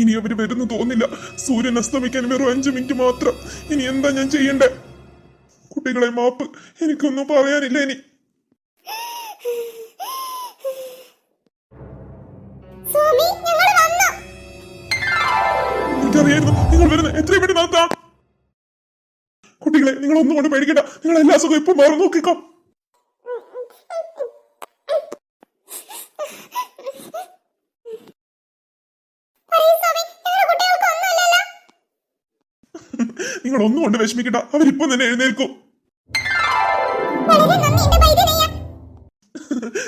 ഇനി അവർ വരുന്നു തോന്നില്ല. സൂര്യൻ അസ്തമിക്കാൻ വെറും അഞ്ചു മിനിറ്റ് മാത്രം. ഇനി എന്താ ഞാൻ ചെയ്യണ്ടേ? കുട്ടികളെ മാപ്പ് എനിക്കൊന്നും പറയാനില്ല ഇനി. എനിക്കറിയായിരുന്നു നിങ്ങൾ വരുന്ന എത്രയും പെട്ടെന്ന് നടത്താം കുട്ടികളെ നിങ്ങൾ ഒന്നും കൊണ്ട് പേടിക്കണ്ട. നിങ്ങൾ എല്ലാ സുഖം ഇപ്പൊ മാറി നോക്കിക്കോ. നിങ്ങൾ ഒന്നും കൊണ്ട് വിഷമിക്കണ്ട. അവരിപ്പം തന്നെ എഴുന്നേൽക്കും.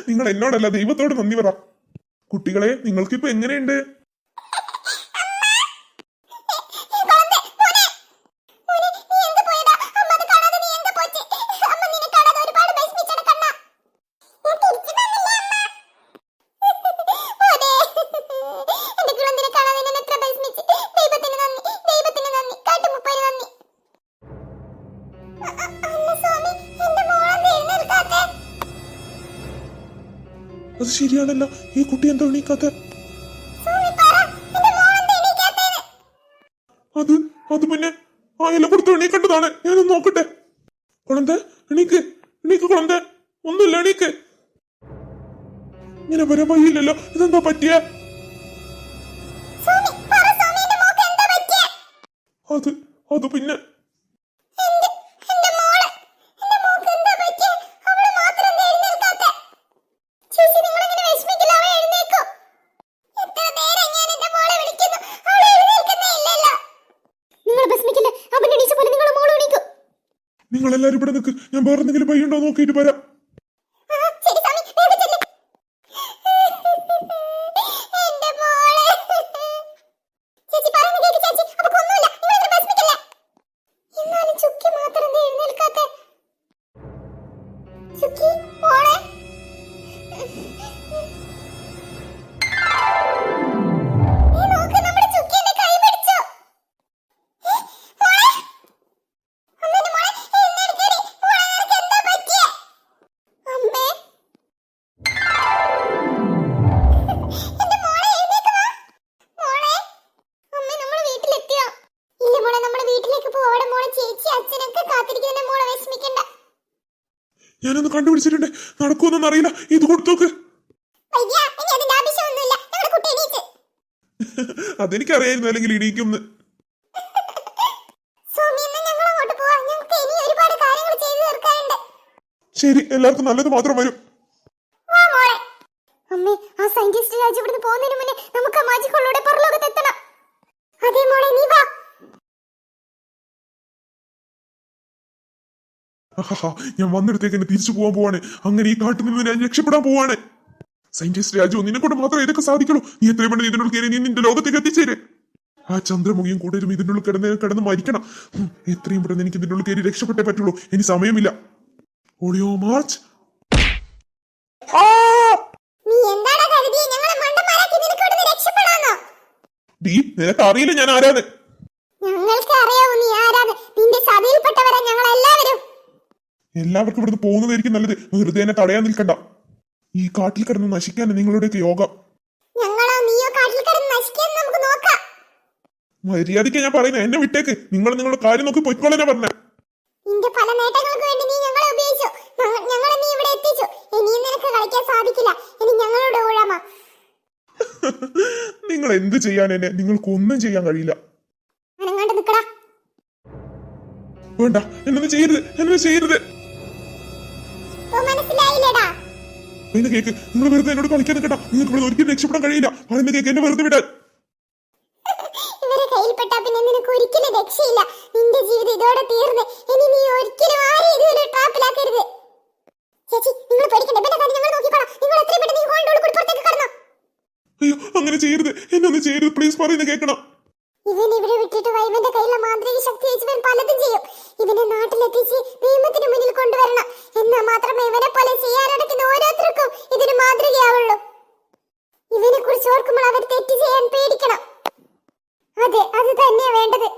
നിങ്ങൾ എന്നോടല്ല ദൈവത്തോട് നന്ദി പറ. കുട്ടികളെ നിങ്ങൾക്കിപ്പോ എങ്ങനെയുണ്ട്? അത് ശരിയാണല്ലോ. ഈ കുട്ടി എന്താ എണീക്കാത്ത കഥ? അത് അത് പിന്നെ ആ ഇല കൊടുത്ത് എണീക്കേണ്ടതാണ് ഞാനൊന്ന് നോക്കട്ടെ. കുളന്ത എണീക്ക്. എണീക്ക് കുളന്ത. ഒന്നുമില്ല എണീക്ക്. ഇങ്ങനെ വരാൻ വയ്യില്ലല്ലോ ഇതെന്താ പറ്റിയേ? അത് അത് പിന്നെ എന്റെ എന്റെ മോൾ എന്റെ മോക്ക് എന്താ പറ്റിയേ അവൾ മാത്രം എന്താ എഴുന്നേൽക്കാത്തെ ചേച്ചി നിങ്ങൾ ഇങ്ങനെ വിഷമിക്കില്ല അവൾ എഴുന്നേക്കും എത്ര നേരം ഞാൻ എന്റെ മോളെ വിളിക്കുന്നു അവൾ എഴുന്നേൽക്കുന്നേ ഇല്ലല്ലോ നിങ്ങൾ വിഷമിക്കില്ലേ അവൻ എണീച്ച പോലെ നിങ്ങൾ മോൾ എണീക്കും നിങ്ങൾ എല്ലാരും ഇവിടെ നിൽക്ക് ഞാൻ വേറെ എന്തെങ്കിലും പയ്യുണ്ടോ നോക്കിയിട്ട് വരാം. ശരി ഞാനൊന്ന് കണ്ടുപിടിച്ചിട്ടുണ്ട്. നടക്കുമെന്നൊന്നും അറിയില്ല. ഇത് കൊടുത്തോക്ക്. അതെനിക്കറിയായിരുന്നു. അല്ലെങ്കിൽ ഇടിക്കും ശരി എല്ലാവർക്കും നല്ലത് മാത്രം വരും. അമ്മേ ആ സയന്റിസ്റ്റ് രാജ് ഇവിടുന്ന് പോകുന്നതിന് മുന്നേ നമുക്ക് ആ മാജിക്കുള്ളൂടെ പുറലോകത്ത് എത്തണം അതേ മോളെ നീ വാ. ഞാൻ വന്നിടത്തേക്ക് എന്നെ തിരിച്ചു പോകാൻ പോവാണ്. അങ്ങനെ ഈ കാട്ടിൽ നിന്ന് ഞാൻ രക്ഷപ്പെടാൻ പോവാണ്. സയന്റിസ്റ്റ് രാജു നിന്നെ കൊണ്ട് മാത്രമേ ഇതൊക്കെ സാധിക്കുള്ളൂ. നീ എത്രയും പെട്ടെന്ന് ഇതിനുള്ളിൽ കയറി നീ നിന്റെ ലോകത്തേക്ക് എത്തിച്ചേര്. ആ ചന്ദ്രമുഖിയും കൂടരും ഇതിനുള്ളിൽ കിടന്ന് കിടന്ന് മരിക്കണം. എത്രയും പെട്ടെന്ന് എനിക്ക് ഇതിനുള്ളിൽ കയറി രക്ഷപ്പെട്ടേ പറ്റുള്ളൂ. ഇനി സമയമില്ല. ഓളിയോ മാർച്ച് ഡീ നിനക്ക് അറിയില്ല ഞാൻ ആരാണ് ഞങ്ങൾക്ക് അറിയാവൂ നീ ആരാണ് നിന്റെ സഭയിൽപ്പെട്ടവരാ ഞങ്ങൾ എല്ലാവരും എല്ലാവർക്കും ഇവിടുന്ന് പോകുന്നതായിരിക്കും നല്ലത്. വെറുതെ എന്നെ തടയാൻ നിൽക്കണ്ട. ഈ കാട്ടിൽ കിടന്ന് നശിക്കാൻ നിങ്ങളുടെയൊക്കെ യോഗം. മര്യാദയ്ക്ക് ഞാൻ പറയുന്നത് എന്നെ വിട്ടേക്ക്. നിങ്ങൾ നിങ്ങളുടെ കാര്യം നോക്കി പൊയ്ക്കോളാനാ പറഞ്ഞ. നിന്റെ പല നേട്ടങ്ങൾക്ക് വേണ്ടി നീ ഞങ്ങളെ ഉപയോഗിച്ചു. ഞങ്ങളെ നീ ഇവിടെ എത്തിച്ചു. ഇനിയും നിനക്ക് കളിക്കാൻ സാധിക്കില്ല. ഇനി ഞങ്ങളുടെ ഊഴമാ? നിങ്ങൾ എന്ത് ചെയ്യാൻ എന്നെ? നിങ്ങൾക്ക് ഒന്നും ചെയ്യാൻ കഴിയില്ല. വേണ്ട. എന്നൊന്നും ചെയ്യരുത്. എന്നൊന്നും ചെയ്യരുത്. പറയുന്ന കേക്ക്. നിങ്ങൾ വെറുതെ എന്നോട് കളിക്കാൻ കേട്ടോ നിങ്ങൾക്ക് ഇവിടെ ഒരിക്കലും രക്ഷപ്പെടാൻ കഴിയില്ല. പറയുന്ന കേക്ക് എന്നെ വെറുതെ വിടാൻ ഇവരെ കയ്യിൽപ്പെട്ടാ പിന്നെ നിനക്ക് ഒരിക്കലും രക്ഷയില്ല. നിന്റെ ജീവിതം ഇതോടെ തീർന്ന്. ഇനി നീ ഒരിക്കലും ആരെയും ഇതുപോലെ ട്രാപ്പിലാക്കരുത്. ചേച്ചി നിങ്ങൾ പേടിക്കണ്ട. ഇവന്റെ കാര്യം ഞങ്ങൾ നോക്കിക്കോളാം. നിങ്ങൾ എത്രയും പെട്ടെന്ന് ഈ ഹോളിന്റെ ഉള്ളിൽ കൂടി പുറത്തേക്ക് കടന്നോ. അയ്യോ അങ്ങനെ ചെയ്യരുത്. എന്നൊന്നും ചെയ്യരുത്. പ്ലീസ് പറയുന്ന കേൾക്കണം. അവർ തെറ്റ് ചെയ്യാൻ പേടിക്കണം. അതെ അത് തന്നെയാ വേണ്ടത്.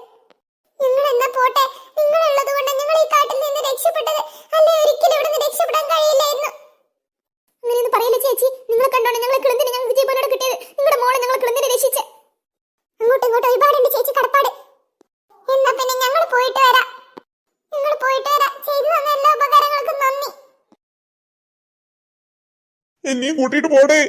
നിങ്ങൾ എന്നാ പോട്ടെ? നിങ്ങൾ ഉള്ളത് കൊണ്ട് ഞങ്ങൾ ഈ കാട്ടിൽ നിന്ന് രക്ഷപ്പെട്ടത് അല്ലെ? ഒരിക്കലും ഇവിടെ നിന്ന് രക്ഷപ്പെടാൻ കഴിയില്ലായിരുന്നു. അങ്ങനെയൊന്നും പറയില്ല ചേച്ചി? നിങ്ങൾ കണ്ടോണ്ട് ഞങ്ങൾ കിളന്തിന് ഞങ്ങൾ വിജയപോലോട് കിട്ടിയത്. നിങ്ങളുടെ മോളെ ഞങ്ങൾ കിളന്തിനെ രക്ഷിച്ച്. അങ്ങോട്ടും ഇങ്ങോട്ടും ഒരുപാടുണ്ട് ചേച്ചി കടപ്പാട്. എന്നാ പിന്നെ ഞങ്ങൾ പോയിട്ട് വരാം. നിങ്ങൾ പോയിട്ട് വരാം. ചെയ്തു തന്ന എല്ലാ ഉപകാരങ്ങൾക്കും നന്ദി. എന്നെയും കൂട്ടിയിട്ട് പോടേ.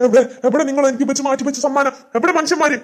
എവിടെ എവിടെ നിങ്ങൾ എനിക്ക് വെച്ച് മാറ്റി വെച്ച സമ്മാനം? എവിടെ മനുഷ്യന്മാര്?